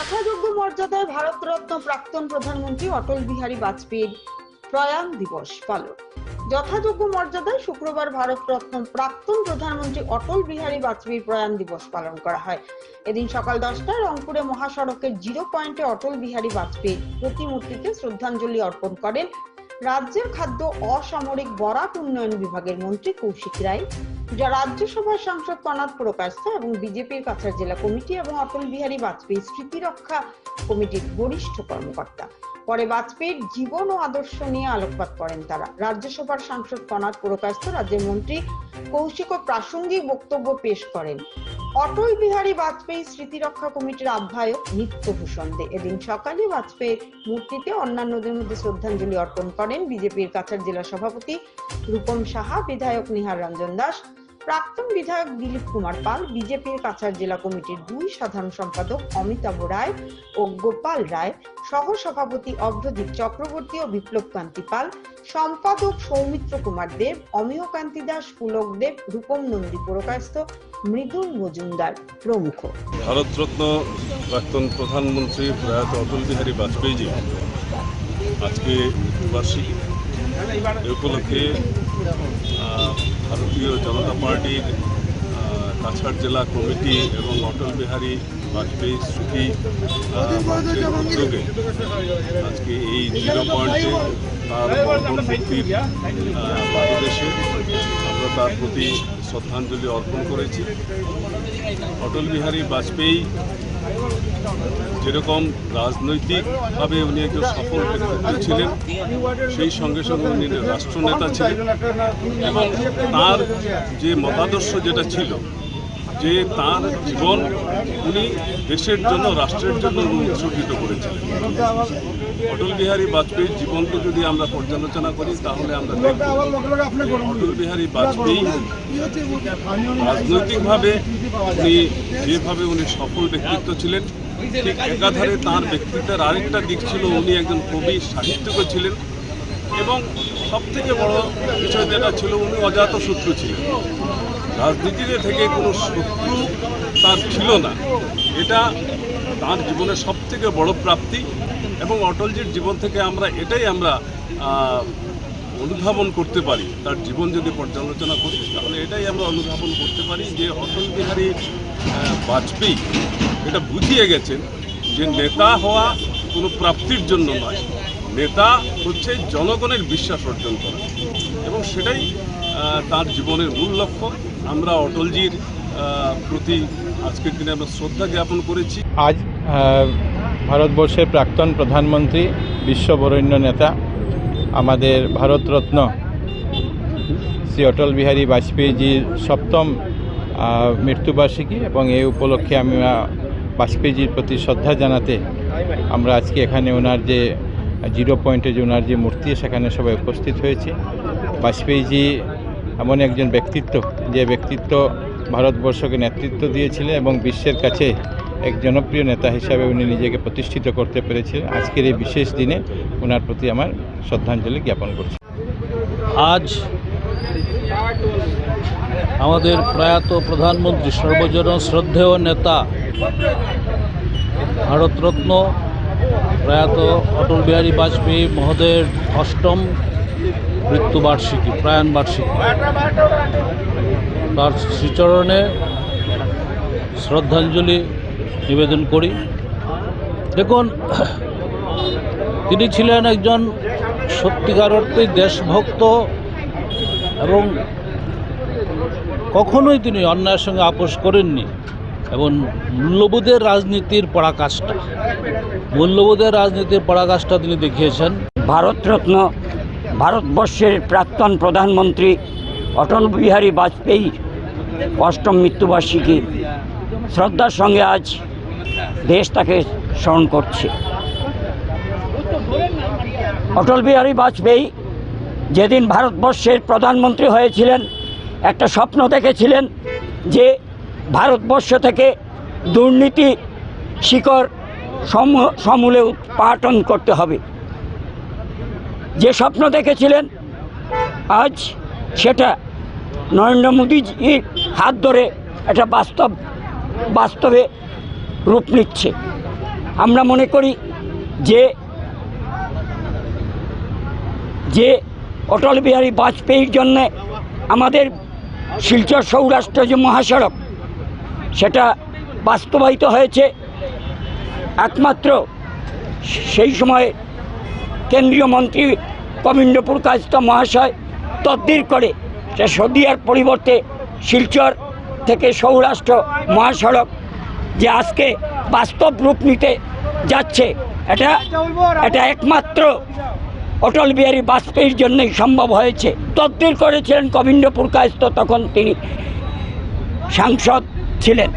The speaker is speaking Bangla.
যথাযোগ্য মর্যাদায় ভারতরত্ন প্রাক্তন প্রধানমন্ত্রী অটল বিহারী বাজপেয়ীর প্রয়াণ দিবস পালন। যথাযোগ্য মর্যাদায় শুক্রবার ভারতরত্ন প্রাক্তন প্রধানমন্ত্রী অটল বিহারী বাজপেয়ীর প্রয়াণ দিবস পালন করা হয়। এদিন সকাল দশটায় রংপুরে মহাসড়কের জিরো পয়েন্টে অটল বিহারী বাজপেয়ীর প্রতিমূর্তিতে শ্রদ্ধাঞ্জলি অর্পণ করেন। রাজ্যের খাদ্য অসামরিক বরাক উন্নয়ন বিভাগের মন্ত্রী কৌশিক রায়। যা রাজ্যসভার সাংসদ কনাথ প্রকাশ এবং বিজেপির কাছাড় জেলা কমিটি এবং অটল বিহারী বাজপেয়ী স্মৃতি রক্ষা কমিটির বরিষ্ঠ কর্মকর্তা। পরে বাজপেয়ীর জীবন ও আদর্শ নিয়ে আলোকপাত করেন তারা। রাজ্যসভার সাংসদ কনাথ প্রকাশ রাজ্যের মন্ত্রী কৌশিক ও প্রাসঙ্গিক বক্তব্য পেশ করেন। অটল বিহারী বাজপেয়ী স্মৃতিরক্ষা কমিটির আহ্বায়ক নিত্যভূষণ দে। এদিন সকালে বাজপেয়ীর মূর্তিতে অন্যান্যদের মধ্যে শ্রদ্ধাঞ্জলি অর্পণ করেন বিজেপির কাছাড় জেলা সভাপতি রূপম সাহা, বিধায়ক নিহার রঞ্জন দাস প্রাক্তন বিধায়ক দিলীপ কুমার পাল, বিজেপির কাছাড় জেলা কমিটির দুই সাধারণ সম্পাদক অমিতাভ রায় ও গোপাল রায় সহ সভাপতি অভ্রদীপ চক্রবর্তী ও বিপ্লব কান্তি পাল, সম্পাদক সৌমিত্র কুমার দেব, অমিয় কান্তি দাস, পুলক দেব, রূপম নন্দী পুরকাস্ত মৃদুল মজুমদার প্রমুখ। ভারতরত্ন প্রাক্তন প্রধানমন্ত্রী প্রয়াত অটল বিহারী বাজপেয়ীজি আজকে বার্ষিকী উপলক্ষে ভারতীয় জনতা পার্টির কাছাড় জেলা কমিটি এবং অটল বিহারী বাজপেয়ী স্মৃতি উদ্যোগে। আজকে এই জিরো পয়েন্টে তার বর্ধন মূর্তির বাংলাদেশে আমরা তার প্রতি শ্রদ্ধাঞ্জলি অর্পণ করেছি। অটল বিহারী বাজপেয়ী যেরকম রাজনৈতিকভাবে উনি একজন সফল ব্যক্তিত্ব ছিলেন, সেই সঙ্গে সঙ্গে উনি রাষ্ট্রনেতা ছিলেন এবং তার যে মতাদর্শ যেটা ছিল যে তার জীবন উনি দেশের জন্য, রাষ্ট্রের জন্য উৎসর্গিত করেছিলেন। অটল বিহারী বাজপেয়ীর জীবনকে যদি আমরা পর্যালোচনা করি, তাহলে আমরা দেখব অটল বিহারী বাজপেয়ী রাজনৈতিকভাবে উনি যেভাবে উনি সফল ব্যক্তিত্ব ছিলেন, ঠিক একাধারে তাঁর ব্যক্তিত্বের আরেকটা দিক ছিল, উনি একজন কবি সাহিত্যিকও ছিলেন। এবং সবথেকে বড় বিষয় যেটা ছিল, উনি অজাত শত্রু ছিলেন। রাজনীতিতে থেকে কোনো শত্রু তার ছিল না। এটা তার জীবনের সব থেকে বড় প্রাপ্তি এবং অটলজির জীবন থেকে আমরা এটাই আমরা অনুধাবন করতে পারি। তার জীবন যদি পর্যালোচনা করি, তাহলে এটাই আমরা অনুধাবন করতে পারি যে অটল বিহারী বাজপেয়ী এটা বুঝিয়ে গেছেন যে নেতা হওয়া কোনো প্রাপ্তির জন্য নয়। নেতা হচ্ছে জনগণের বিশ্বাস অর্জন করা। এবং সেটাই তার জীবনের মূল লক্ষ্য। আমরা অটলজির প্রতি আজকের দিনে আমরা শ্রদ্ধা জ্ঞাপন করেছি। আজ ভারতবর্ষের প্রাক্তন প্রধানমন্ত্রী, বিশ্ববরেণ্য নেতা, আমাদের ভারতরত্ন শ্রী অটল বিহারী বাজপেয়ীজির সপ্তম মৃত্যুবার্ষিকী এবং এই উপলক্ষে আমি বাজপেয়ীজির প্রতি শ্রদ্ধা জানাতে আমরা আজকে এখানে ওনার যে জিরো পয়েন্টে যে ওনার যে মূর্তি, সেখানে সবাই উপস্থিত হয়েছে। বাজপেয়ীজি এমন একজন ব্যক্তিত্ব, যে ব্যক্তিত্ব ভারতবর্ষকে নেতৃত্ব দিয়েছিলেন এবং বিশ্বের কাছে এক জনপ্রিয় নেতা হিসাবে উনি নিজেকে প্রতিষ্ঠিত করতে পেরেছিলেন। আজকের এই বিশেষ দিনে ওনার প্রতি আমার শ্রদ্ধাঞ্জলি জ্ঞাপন করছি। আজ আমাদের প্রয়াত প্রধানমন্ত্রী, সর্বজন শ্রদ্ধেয় নেতা ভারতরত্ন প্রয়াত অটল বিহারী বাজপেয়ী মহোদয়ের অষ্টম মৃত্যুবার্ষিকী প্রয়াণ বার্ষিকী তার শ্রীচরণে শ্রদ্ধাঞ্জলি নিবেদন করি। দেখুন, তিনি ছিলেন একজন সত্যিকার অর্থে দেশভক্ত এবং কখনোই তিনি অন্যায়ের সঙ্গে আপোষ করেননি এবং মূল্যবোধের রাজনীতির পরাকাষ্ঠা, মূল্যবোধের রাজনীতির পরাকাষ্ঠা তিনি দেখিয়েছেন। ভারতরত্ন ভারতবর্ষের প্রাক্তন প্রধানমন্ত্রী অটল বিহারী বাজপেয়ী অষ্টম মৃত্যুবার্ষিকী। শ্রদ্ধার সঙ্গে আজ দেশ তাকে স্মরণ করছে। অটল বিহারী বাজপেয়ী যেদিন ভারতবর্ষের প্রধানমন্ত্রী হয়েছিলেন, একটা স্বপ্ন দেখেছিলেন যে ভারতবর্ষ থেকে দুর্নীতি শিকড় সম- সমূলে উৎপাটন করতে হবে। যে স্বপ্ন দেখেছিলেন, আজ সেটা নরেন্দ্র মোদীজির হাত ধরে এটা বাস্তব, বাস্তবে রূপ নিচ্ছে। আমরা মনে করি যে যে অটল বিহারী বাজপেয়ীর জন্যে আমাদের শিলচর সৌরাষ্ট্র যে মহাসড়ক, সেটা বাস্তবায়িত হয়েছে। একমাত্র সেই সময় কেন্দ্রীয় মন্ত্রী কবিন্দ্রপুর কাজতা মহাশয় তদ্বির করে। সে সদিয়ার পরিবর্তে শিলচর থেকে সৌরাষ্ট্র মহাসড়ক যে আজকে বাস্তব রূপ নিতে যাচ্ছে, এটা এটা একমাত্র অটল বিহারী বাজপেয়ীর জন্যই সম্ভব হয়েছে। তদ্বির করেছিলেন কবিন্দ্রপুর কায়স্থ তখন তিনি সাংসদ ছিলেন।